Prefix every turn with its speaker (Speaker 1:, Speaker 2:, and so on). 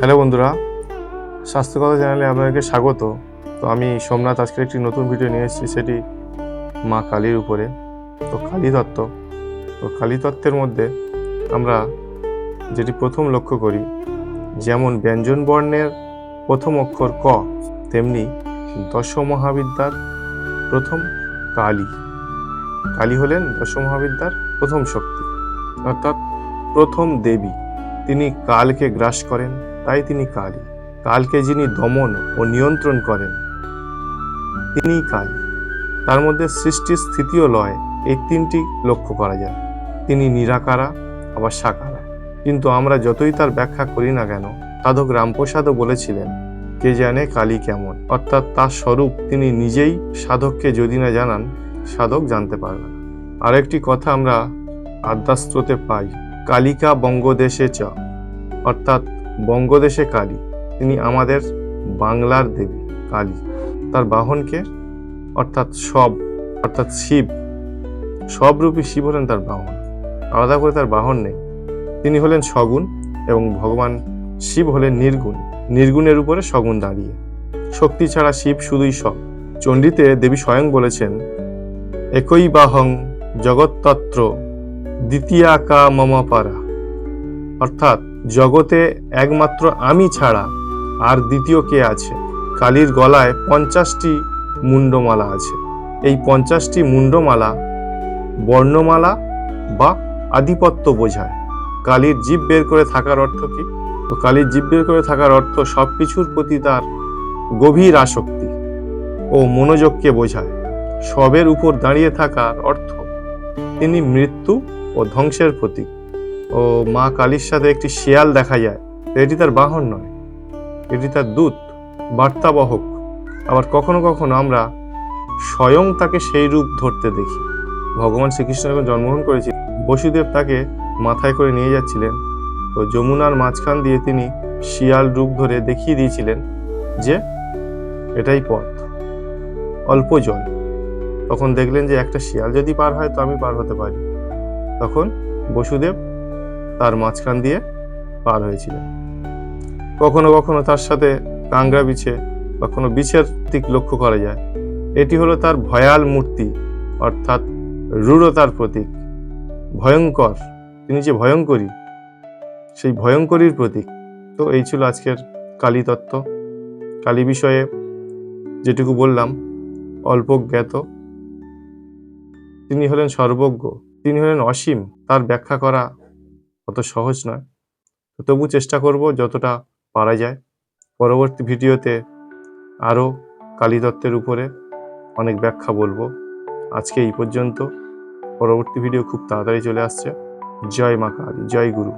Speaker 1: Hello বন্ধুরা স্বাস্থ্যকথা চ্যানেলে আপনাদেরকে স্বাগত। তো আমি সোমনাথ, আজকের একটি নতুন ভিডিও নিয়ে এসেছি, সেটি মা কালীর উপরে। তো কালী তত্ত্ব। তো কালী তত্ত্বের মধ্যে আমরা যেটি প্রথম লক্ষ্য করি, যেমন ব্যঞ্জন বর্ণের প্রথম অক্ষর ক, তেমনি দশ মহাবিদ্যার প্রথম কালী। কালী হলেন দশ মহাবিদ্যার প্রথম শক্তি, অর্থাৎ প্রথম দেবী। তিনি কালকে গ্রাস করেন তাই তিনি কালী। কালকে যিনি দমন ও নিয়ন্ত্রণ করেন তিনি কালী। তার মধ্যে সৃষ্টি স্থিতি ও লয়, এই তিনটি লক্ষ্য করা যায়। তিনি নিরাকারা, আবার সাকারা। কিন্তু আমরা যতই তার ব্যাখ্যা করি না কেন, সাধক রামপ্রসাদও বলেছিলেন, কে জানে কালী কেমন? অর্থাৎ তার স্বরূপ তিনি নিজেই সাধককে যদি না জানান, সাধক জানতে পারবে না। আরেকটি কথা আমরা আদ্যাস্ত্রতে পাই, কালিকা বঙ্গদেশে চ। অর্থাৎ বঙ্গদেশে কালী। তিনি আমাদের বাংলার দেবী, কালী। তার বাহনকে অর্থাৎ সব, অর্থাৎ শিব, সবরূপী শিব হলেন তার বাহন। আলাদা করে তার বাহন নেই। তিনি হলেন সগুণ এবং ভগবান শিব হলেন নির্গুণ। নির্গুণের উপরে সগুণ দাঁড়িয়ে। শক্তি ছাড়া শিব শুধুই সব। চণ্ডীতে দেবী স্বয়ং বলেছেন, একই বাহং জগত্তত্র দ্বিতীয়া কা মম পারা। অর্থাৎ জগতে একমাত্র আমি ছাড়া আর দ্বিতীয় কে আছে? কালীর গলায় পঞ্চাশটি মুন্ডমালা আছে। এই পঞ্চাশটি মুন্ডমালা বর্ণমালা বা আধিপত্য বোঝায়। কালীর জীব বের করে থাকার অর্থ কি? তো কালীর জীব বের করে থাকার অর্থ সব কিছুর প্রতি তার গভীর আসক্তি ও মনোযোগকে বোঝায়। সবের উপর দাঁড়িয়ে থাকার অর্থ তিনি মৃত্যু ও ধ্বংসের প্রতীক। ও মা কালীর সাথে একটি শিয়াল দেখা যায়। এটি তার বাহন নয়, এটি তার দূত, বার্তাবহক। আবার কখনো কখনো আমরা স্বয়ং তাকে সেই রূপ ধরতে দেখি। ভগবান শ্রীকৃষ্ণ যখন জন্মগ্রহণ করেছিল বসুদেব তাকে মাথায় করে নিয়ে যাচ্ছিলেন তো যমুনার মাঝখান দিয়ে তিনি শিয়াল রূপ ধরে দেখিয়ে দিয়েছিলেন যে এটাই পথ, অল্প জল। তখন দেখলেন যে একটা শিয়াল যদি পার হয় তো আমি পার হতে পারি। তখন বসুদেব তার মাঝখান দিয়ে পার হয়েছিলেন কখনো কখনো তার সাথে কাংড়া বিছে বা কোনো বিছের দিক লক্ষ্য করা যায়। এটি হলো তার ভয়াল মূর্তি, অর্থাৎ রূঢ়তার প্রতীক। ভয়ঙ্কর, তিনি যে ভয়ঙ্করী, সেই ভয়ঙ্করীর প্রতীক। তো এই ছিল আজকের কালী তত্ত্ব। কালী বিষয়ে যেটুকু বললাম অল্প জ্ঞাত তিনি হলেন সর্বজ্ঞ, তিনি হলেন অসীম। তার ব্যাখ্যা করা অত সহজ নয়। তবু চেষ্টা করব যতটা পারা যায়। পরবর্তী ভিডিওতে আরও কালী দত্তের উপরে অনেক ব্যাখ্যা বলব। আজকে এই পর্যন্ত। পরবর্তী ভিডিও খুব তাড়াতাড়ি চলে আসছে। জয় মা কালী, জয় গুরু।